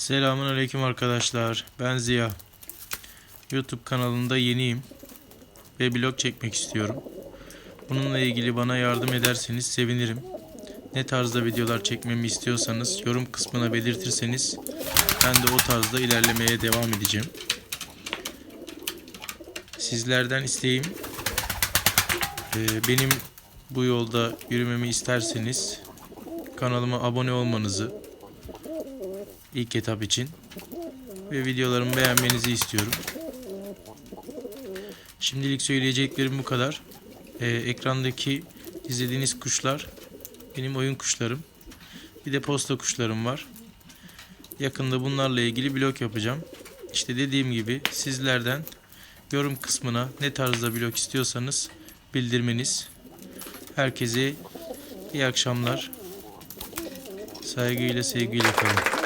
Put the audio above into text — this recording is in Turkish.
Selamun aleyküm arkadaşlar. Ben Ziya. YouTube kanalında yeniyim ve blog çekmek istiyorum. Bununla ilgili bana yardım ederseniz sevinirim. Ne tarzda videolar çekmemi istiyorsanız yorum kısmına belirtirseniz ben de o tarzda ilerlemeye devam edeceğim. Sizlerden isteğim e, benim bu yolda yürümemi isterseniz kanalıma abone olmanızı ilk etap için ve videolarımı beğenmenizi istiyorum. Şimdilik söyleyeceklerim bu kadar. Ee, ekrandaki izlediğiniz kuşlar benim oyun kuşlarım. Bir de posta kuşlarım var. Yakında bunlarla ilgili blog yapacağım. İşte dediğim gibi sizlerden yorum kısmına ne tarzda blog istiyorsanız bildirmeniz. Herkese iyi akşamlar. Saygıyla sevgiyle kalın.